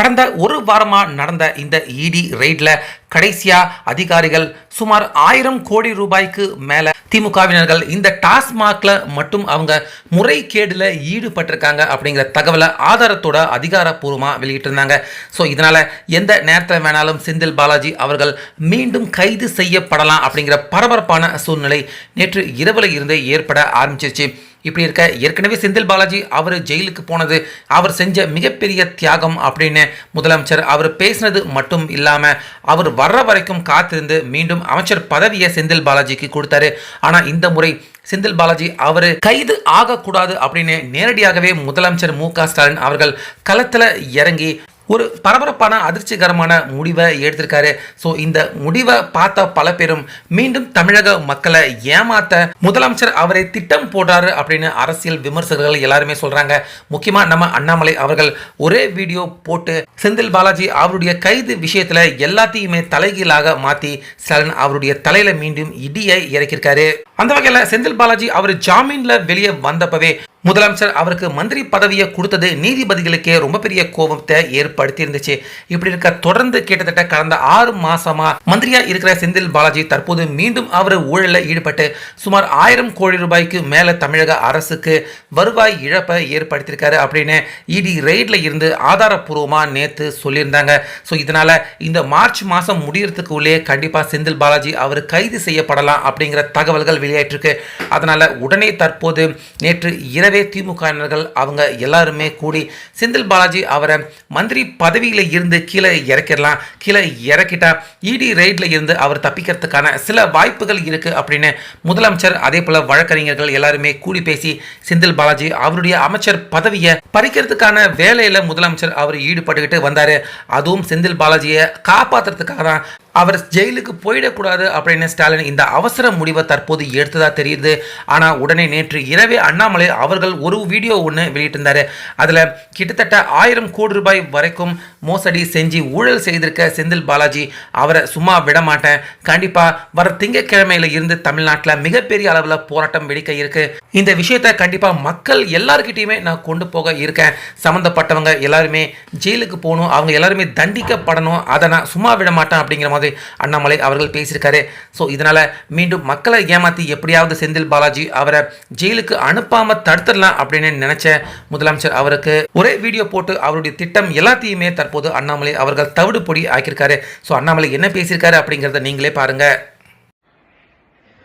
கடந்த ஒரு வாரமாக நடந்த இந்த இடி ரெய்டில் கடைசியா அதிகாரிகள் சுமார் ஆயிரம் கோடி ரூபாய்க்கு மேலே திமுகவினர்கள் இந்த டாஸ்மாகில் மட்டும் அவங்க முறைகேடுல ஈடுபட்டிருக்காங்க அப்படிங்கிற தகவலை ஆதாரத்தோட அதிகாரப்பூர்வமாக வெளியிட்டிருந்தாங்க. ஸோ இதனால எந்த நேரத்தில் வேணாலும் செந்தில் பாலாஜி அவர்கள் மீண்டும் கைது செய்யப்படலாம் அப்படிங்கிற பரபரப்பான சூழ்நிலை நேற்று இரவில் இருந்தே ஏற்பட ஆரம்பிச்சிருச்சு. இப்படி இருக்க ஏற்கனவே செந்தில் பாலாஜி அவர் ஜெயிலுக்கு போனது அவர் செஞ்ச மிகப்பெரிய தியாகம் அப்படின்னு முதலமைச்சர் அவர் பேசினது மட்டும் இல்லாமல் அவர் வர்ற வரைக்கும் காத்திருந்து மீண்டும் அமைச்சர் பதவியை செந்தில் பாலாஜிக்கு கொடுத்தாரு. ஆனால் இந்த முறை செந்தில் பாலாஜி அவர் கைது ஆகக்கூடாது அப்படின்னு நேரடியாகவே முதலமைச்சர் மு க ஸ்டாலின் அவர்கள் களத்தில் இறங்கி ஒரு பரபரப்பான அதிர்ச்சிகரமான முடிவை எடுத்திருக்காரு. ஸோ இந்த முடிவை பார்த்த பல பேரும் மீண்டும் தமிழக மக்களை ஏமாத்த முதலமைச்சர் அவரை திட்டம் போடுறாரு அப்படின்னு அரசியல் விமர்சகர்கள் எல்லாருமே சொல்றாங்க. முக்கியமா நம்ம அண்ணாமலை அவர்கள் ஒரே வீடியோ போட்டு செந்தில் பாலாஜி அவருடைய கைது விஷயத்துல எல்லாத்தையுமே தலைகீழாக மாத்தி ஸ்டாலின் அவருடைய தலையில மீண்டும் இடியை இறக்கியிருக்காரு. அந்த வகையில் செந்தில் பாலாஜி அவர் ஜாமீன்ல வெளியே வந்தப்பவே முதலமைச்சர் அவருக்கு மந்திரி பதவியை கொடுத்தது நீதிபதிகளுக்கே ரொம்ப பெரிய கோபத்தை ஏற்படுத்தி இருந்துச்சு இப்படி இருக்க தொடர்ந்து கிட்டத்தட்ட கடந்த ஆறு மாசமா மந்திரியா இருக்கிற செந்தில் பாலாஜி தற்போது மீண்டும் அவர் ஊழலில் ஈடுபட்டு சுமார் ஆயிரம் கோடி ரூபாய்க்கு மேல தமிழக அரசுக்கு வருவாய் இழப்பை ஏற்படுத்தியிருக்காரு அப்படின்னு இடி ரெய்டில் இருந்து ஆதாரப்பூர்வமா நேத்து சொல்லியிருந்தாங்க. ஸோ இதனால இந்த மார்ச் மாசம் முடியறதுக்கு உள்ளே கண்டிப்பா செந்தில் பாலாஜி அவர் கைது செய்யப்படலாம் அப்படிங்கிற தகவல்கள் வெளியாயிட்டிருக்கு அதனால உடனே தற்போது நேற்று இரவே திமுகவினர்கள் அவங்க எல்லாருமே கூடி செந்தில் பாலாஜி அவரை மந்திரி பதவியில் இருந்து கீழே இறக்கிடலாம். கீழே இறக்கிட்டா இடி ரைடில் இருந்து அவர் தப்பிக்கிறதுக்கான சில வாய்ப்புகள் இருக்குது அப்படின்னு முதலமைச்சர் அதே போல் வழக்கறிஞர்கள் எல்லாருமே கூடி பேசி செந்தில் பாலாஜி அவருடைய அமைச்சர் பதவியை பறிக்கிறதுக்கான வேலையில் முதலமைச்சர் அவர் ஈடுபட்டுக்கிட்டு வந்தார். அதுவும் செந்தில் பாலாஜியை காப்பாற்றுறதுக்காக தான் அவர் ஜெயிலுக்கு போயிடக்கூடாது அப்படின்னு ஸ்டாலின் இந்த அவசர முடிவை தற்போது எடுத்ததாக தெரியுது. ஆனால் உடனே நேற்று இரவே அண்ணாமலை அவர் அவர்கள் ஒரு வீடியோ ஒன்று வெளியிட்டிருந்தார். அதில் கிட்டத்தட்ட ஆயிரம் கோடி ரூபாய் வரைக்கும் மோசடி செஞ்சு ஊழல் செய்திருக்க செந்தில் பாலாஜி. அவரை சும்மா விட மாட்டேன் கண்டிப்பாக வர திங்கக்கிழமையில் இருந்து தமிழ்நாட்டில் மிகப்பெரிய அளவில் போராட்டம் வெடிக்க இருக்குது இந்த விஷயத்தை கண்டிப்பாக மக்கள் எல்லாருக்கிட்டையுமே நான் கொண்டு போக இருக்கேன். சம்மந்தப்பட்டவங்க எல்லாருமே ஜெயிலுக்கு போகணும் அவங்க எல்லாருமே தண்டிக்கப்படணும் அதை நான் சும்மா விட மாட்டேன் அப்படிங்கிற மாதிரி அண்ணாமலை அவர்கள் பேசியிருக்காரு. ஸோ இதனால மீண்டும் மக்களை ஏமாத்தி எப்படியாவது செந்தில் பாலாஜி அவரை ஜெயிலுக்கு அனுப்பாமல் தடுத்து தடுத்துடலாம் அப்படின்னு நினைச்ச முதலமைச்சர் அவருக்கு ஒரே வீடியோ போட்டு அவருடைய திட்டம் எல்லாத்தையுமே தற்போது அண்ணாமலை அவர்கள் தவிடு பொடி ஆக்கியிருக்காரு. ஸோ அண்ணாமலை என்ன பேசியிருக்காரு அப்படிங்கிறத நீங்களே பாருங்க.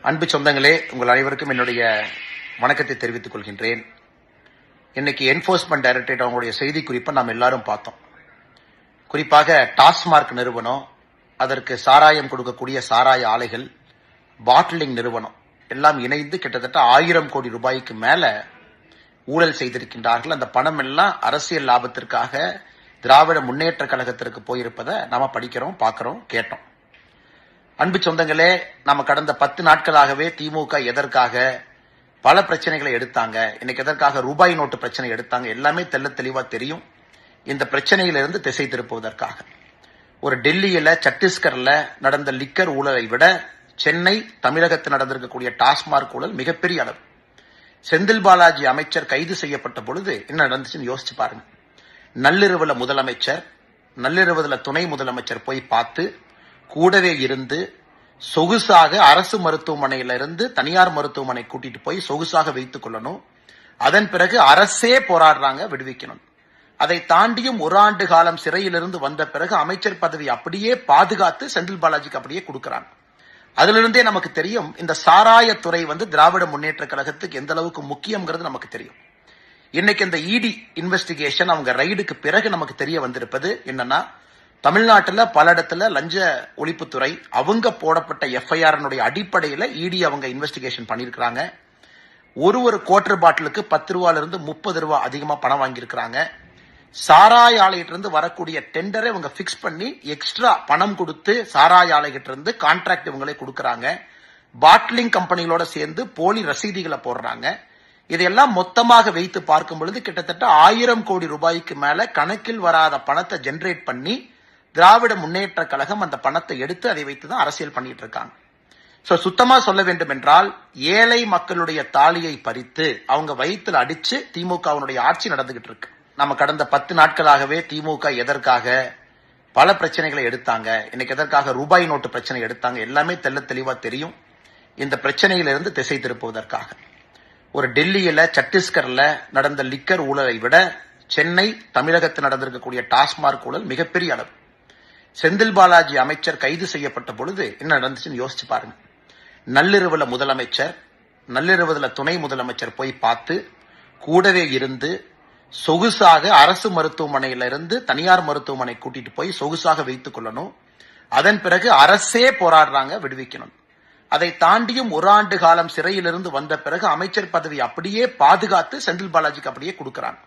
அன்பு சொந்தங்களே உங்கள் அனைவருக்கும் என்னுடைய வணக்கத்தை தெரிவித்துக் கொள்கின்றேன். இன்னைக்கு என்போர்ஸ்மெண்ட் டைரக்டரேட் அவங்களுடைய செய்தி குறிப்பை நாம் எல்லாரும் பார்த்தோம். குறிப்பாக டாஸ்மார்க் நிறுவனம் அதற்கு சாராயம் கொடுக்கக்கூடிய சாராய ஆலைகள் பாட்டிலிங் நிறுவனம் எல்லாம் இணைந்து கிட்டத்தட்ட ஆயிரம் கோடி ரூபாய்க்கு மேல ஊழல் செய்திருக்கின்றார்கள். அந்த பணம் எல்லாம் அரசியல் லாபத்திற்காக திராவிட முன்னேற்ற கழகத்திற்கு போயிருப்பதை நாம படிக்கிறோம் பார்க்கிறோம் கேட்டோம். அன்பு சொந்தங்களே நம்ம கடந்த பத்து நாட்களாகவே திமுக எதற்காக பல பிரச்சனைகளை எடுத்தாங்க. இன்னைக்கு எதற்காக ரூபாய் நோட்டு பிரச்சனை எடுத்தாங்க. எல்லாமே தெள்ள தெளிவா தெரியும். இந்த பிரச்சனையிலிருந்து திசை திருப்புவதற்காக. ஒரு டெல்லியில சத்தீஸ்கர்ல நடந்த லிக்கர் ஊழலை விட சென்னை தமிழகத்தில் நடந்திருக்கக்கூடிய டாஸ்மார்க் ஊழல் மிகப்பெரிய அளவு. செந்தில் பாலாஜி அமைச்சர் கைது செய்யப்பட்ட பொழுது என்ன நடந்துச்சுன்னு யோசிச்சு பாருங்க. நள்ளிரவுல முதலமைச்சர் நள்ளிரவுல துணை முதலமைச்சர் போய் பார்த்து கூடவே இருந்து சொகுசாக அரசு மருத்துவமனையில இருந்து தனியார் மருத்துவமனை கூட்டிட்டு போய் சொகுசாக வைத்துக் கொள்ளணும். அதன் பிறகு அரசே போராடுறாங்க விடுவிக்கணும். அதை தாண்டியும் ஒரு ஆண்டு காலம் சிறையிலிருந்து வந்த பிறகு அமைச்சர் பதவி அப்படியே பாதுகாத்து செந்தில் பாலாஜிக்கு அப்படியே கொடுக்கிறாங்க. அதிலிருந்தே நமக்கு தெரியும் இந்த சாராயத்துறை வந்து திராவிட முன்னேற்ற கழகத்துக்கு எந்த அளவுக்கு முக்கியங்கிறது நமக்கு தெரியும். இன்னைக்கு இந்த இடி இன்வெஸ்டிகேஷன் அவங்க ரைடுக்கு பிறகு நமக்கு தெரிய வந்திருப்பது என்னன்னா தமிழ்நாட்டில் பல இடத்துல லஞ்ச ஒழிப்புத்துறை அவங்க போடப்பட்ட எஃப்ஐஆர்னுடைய அடிப்படையில் இடி அவங்க இன்வெஸ்டிகேஷன் பண்ணியிருக்கிறாங்க. ஒரு ஒரு குவார்டர் பாட்டிலுக்கு பத்து ரூபாயிலிருந்து முப்பது ரூபா அதிகமாக பணம் வாங்கியிருக்கிறாங்க. சாராய ஆலையிட்ட இருந்து வரக்கூடிய டெண்டரை இவங்க பிக்ஸ் பண்ணி எக்ஸ்ட்ரா பணம் கொடுத்து சாராய ஆலைகிட்ட இருந்து கான்ட்ராக்ட் இவங்களே கொடுக்கறாங்க. பாட்லிங் கம்பெனிகளோட சேர்ந்து போலி ரசீதிகளை போடுறாங்க. இதையெல்லாம் மொத்தமாக வைத்து பார்க்கும் பொழுது கிட்டத்தட்ட ஆயிரம் கோடி ரூபாய்க்கு மேல கணக்கில் வராத பணத்தை ஜென்ரேட் பண்ணி திராவிட முன்னேற்ற கழகம் அந்த பணத்தை எடுத்து அதை வைத்து தான் அரசியல் பண்ணிட்டு இருக்காங்க. சோ சுத்தமா சொல்ல வேண்டும் என்றால் ஏழை மக்களுடைய தாலியை பறித்து அவங்க வயிற்றுல அடிச்சு திமுகவினுடைய ஆட்சி நடந்துகிட்டு இருக்கு. நம்ம கடந்த பத்து நாட்களாகவே திமுக எதற்காக பல பிரச்சனைகளை எடுத்தாங்க. இன்னைக்கு எதற்காக ரூபாய் நோட்டு பிரச்சனை எடுத்தாங்க. எல்லாமே தெல்ல தெளிவா தெரியும். இந்த பிரச்சனையிலிருந்து திசை திருப்புவதற்காக. ஒரு டெல்லியில சத்தீஸ்கர்ல நடந்த லிக்கர் ஊழலை விட சென்னை தமிழகத்தில் நடந்திருக்கக்கூடிய டாஸ்மார்க் ஊழல் மிகப்பெரிய அளவு. செந்தில் பாலாஜி அமைச்சர் கைது செய்யப்பட்ட பொழுது என்ன நடந்துச்சுன்னு யோசிச்சு பாருங்க. நள்ளிரவுல முதலமைச்சர் நள்ளிரவுல துணை முதலமைச்சர் போய் பார்த்து கூடவே இருந்து சொகுசாக அரசு மருத்துவமனையில இருந்து தனியார் மருத்துவமனை கூட்டிட்டு போய் சொகுசாக வைத்துக் கொள்ளணும். அதன் பிறகு அரசே போராடுறாங்க விடுவிக்கணும். அதை தாண்டியும் ஒரு ஆண்டு காலம் சிறையிலிருந்து வந்த பிறகு அமைச்சர் பதவி அப்படியே பாதுகாத்து செந்தில் பாலாஜிக்கு அப்படியே கொடுக்கறாங்க.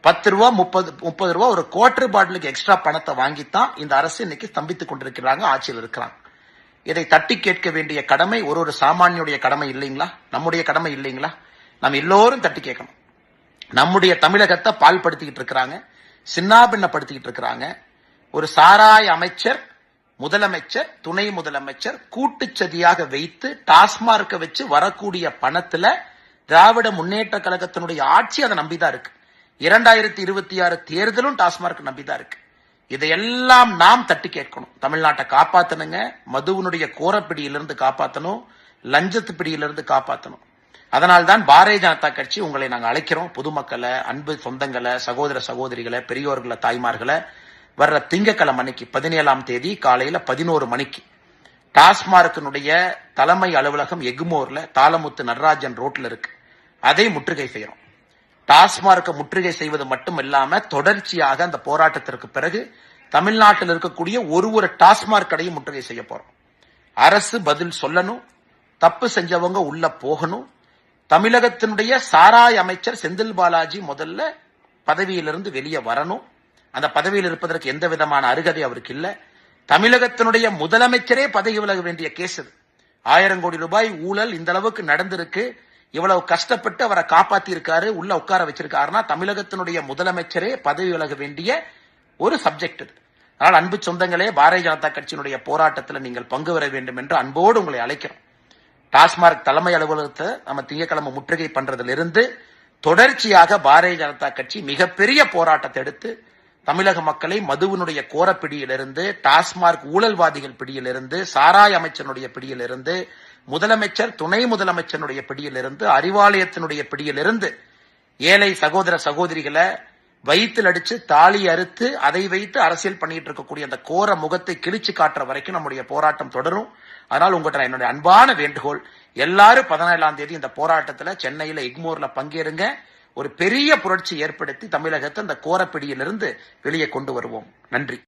பத்து ரூபா முப்பது முப்பது ரூபா ஒரு குவார்டர் பாட்டிலுக்கு எக்ஸ்ட்ரா பணத்தை வாங்கித்தான் இந்த அரசு இன்னைக்கு ஸ்தம்பித்துக் கொண்டிருக்கிறாங்க ஆட்சியில் இருக்கிறாங்க. இதை தட்டி கேட்க வேண்டிய கடமை ஒரு ஒரு சாமானியுடைய கடமை இல்லைங்களா? நம்முடைய கடமை இல்லைங்களா? நம்ம எல்லோரும் தட்டி கேட்கணும். நம்முடைய தமிழகத்தை பால்படுத்திக்கிட்டு இருக்கிறாங்க சின்னாபின்னப்படுத்திக்கிட்டு இருக்கிறாங்க. ஒரு சாராய அமைச்சர் முதலமைச்சர் துணை முதலமைச்சர் கூட்டுச்சதியாக வைத்து டாஸ்மார்க்கை வச்சு வரக்கூடிய பணத்துல திராவிட முன்னேற்ற கழகத்தினுடைய ஆட்சி அதை நம்பிதான் இருக்கு. இரண்டாயிரத்தி இருபத்தி ஆறு தேர்தலும் டாஸ்மார்க் நம்பிதான் இருக்கு. இதையெல்லாம் நாம் தட்டி கேட்கணும். தமிழ்நாட்டை காப்பாத்தணுங்க மதுவினுடைய கோரப்பிடியிலிருந்து காப்பாத்தணும் லஞ்சத்து பிடியிலிருந்து காப்பாத்தணும். அதனால்தான் பாரதிய ஜனதா கட்சி உங்களை நாங்கள் அழைக்கிறோம். பொதுமக்களை அன்பு சொந்தங்களை சகோதர சகோதரிகளை பெரியோர்களை தாய்மார்களை. வர்ற திங்கக்கிழமை அன்னைக்கு பதினேழாம் தேதி காலையில பதினோரு மணிக்கு டாஸ்மார்க்கினுடைய தலைமை அலுவலகம் எக்மோர்ல தாளமுத்து நடராஜன் ரோட்ல இருக்கு. அதை முற்றுகை செய்யறோம். டாஸ்மார்க்கை முற்றுகை செய்வது மட்டும் இல்லாம தொடர்ச்சியாக அந்த போராட்டத்திற்கு பிறகு தமிழ்நாட்டில் இருக்கக்கூடிய ஒரு ஒரு டாஸ்மார்க் கடையும் முற்றுகை செய்ய போறோம். அரசு பதில் சொல்லணும். தப்பு செஞ்சவங்க உள்ள போகணும். தமிழகத்தினுடைய சாராய அமைச்சர் செந்தில் பாலாஜி முதல்ல பதவியிலிருந்து வெளியே வரணும். அந்த பதவியில் இருப்பதற்கு எந்த விதமான அருகதை அவருக்கு இல்லை. தமிழகத்தினுடைய முதலமைச்சரே பதவி விலக வேண்டிய கேஸ் இது. ஆயிரம் கோடி ரூபாய் ஊழல் இந்த அளவுக்கு நடந்திருக்கு. இவ்வளவு கஷ்டப்பட்டு அவரை காப்பாத்தி இருக்காரு உள்ள உட்கார வச்சிருக்காருன்னா தமிழகத்தினுடைய முதலமைச்சரே பதவி விலக வேண்டிய ஒரு சப்ஜெக்ட் இது. அதனால் அன்பு சொந்தங்களே பாரதிய ஜனதா கட்சியினுடைய போராட்டத்தில் நீங்கள் பங்கு பெற வேண்டும் என்று அன்போடு உங்களை அழைக்கிறோம். டாஸ்மார்க் தலைமை அலுவலகத்தை நம்ம திங்கட்கிழமை முற்றுகை பண்றதிலிருந்து தொடர்ச்சியாக பாரதிய ஜனதா கட்சி மிகப்பெரிய போராட்டத்தை எடுத்து தமிழக மக்களை மதுவினுடைய கோரப்பிடியிலிருந்து டாஸ்மார்க் ஊழல்வாதிகள் பிடியிலிருந்து சாராய அமைச்சனுடைய பிடியிலிருந்து முதலமைச்சர் துணை முதலமைச்சருடைய பிடியிலிருந்து அறிவாலயத்தினுடைய பிடியிலிருந்து ஏழை சகோதர சகோதரிகளை வயிற்றில் அடிச்சு தாலி அறுத்து அதை வைத்து அரசியல் பண்ணிட்டு இருக்கக்கூடிய அந்த கோர முகத்தை கிழிச்சு காட்டுற வரைக்கும் நம்முடைய போராட்டம் தொடரும். அதனால் உங்கள்கிட்ட என்னுடைய அன்பான வேண்டுகோள் எல்லாரும் பதினேழாம் தேதி இந்த போராட்டத்தில் சென்னையில் எக்மோர்ல பங்கேறுங்க. ஒரு பெரிய புரட்சி ஏற்படுத்தி தமிழகத்தை அந்த கோரப்பிடியிலிருந்து வெளியே கொண்டு வருவோம். நன்றி.